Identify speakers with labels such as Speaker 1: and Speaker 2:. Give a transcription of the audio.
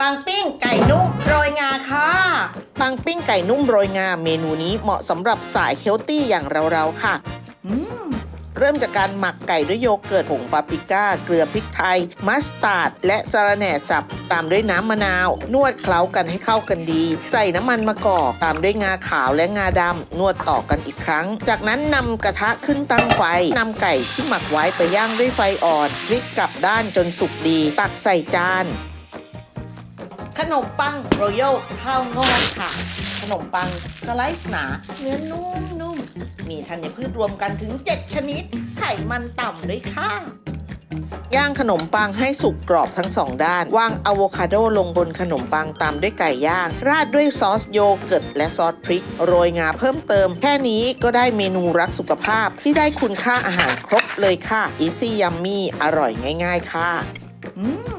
Speaker 1: ปังปิ้งไก่นุ่มโรยงาค่ะ
Speaker 2: ปังปิ้งไก่นุ่มโรยงาเมนูนี้เหมาะสำหรับสายเฮลตี้อย่างเราๆค่ะ
Speaker 1: อืม
Speaker 2: เริ่มจากการหมักไก่ด้วยโยเกิร์ตผงปาปริก้า เกลือพริกไทย มัสตาร์ด และสะระแหน่สับ ตามด้วยน้ำมะนาว นวดเคล้ากันให้เข้ากันดี ใส่น้ำมันมะกอก ตามด้วยงาขาวและงาดำ นวดต่อกันอีกครั้ง จากนั้นนำกระทะขึ้นตั้งไฟนำไก่ที่หมักไว้ไปย่างด้วยไฟอ่อนพลิกกลับด้านจนสุกดี ตักใส่จาน
Speaker 1: ขนมปังโรโยข้าวงอกค่ะ ขนมปังสไลซ์หนาเนื้อนุ่มๆมีธัญพืชรวมกันถึง 7 ชนิด ไขมันต่ำด้วยค่ะ
Speaker 2: ย่างขนมปังให้สุกกรอบทั้งสองด้าน วางอะโวคาโดลงบนขนมปังตามด้วยไก่ย่าง ราดด้วยซอสโยเกิร์ตและซอสพริก โรยงาเพิ่มเติม แค่นี้ก็ได้เมนูรักสุขภาพที่ได้คุณค่าอาหารครบเลยค่ะ Easy Yummy อร่อยง่าย ๆ ค่ะ
Speaker 1: อืม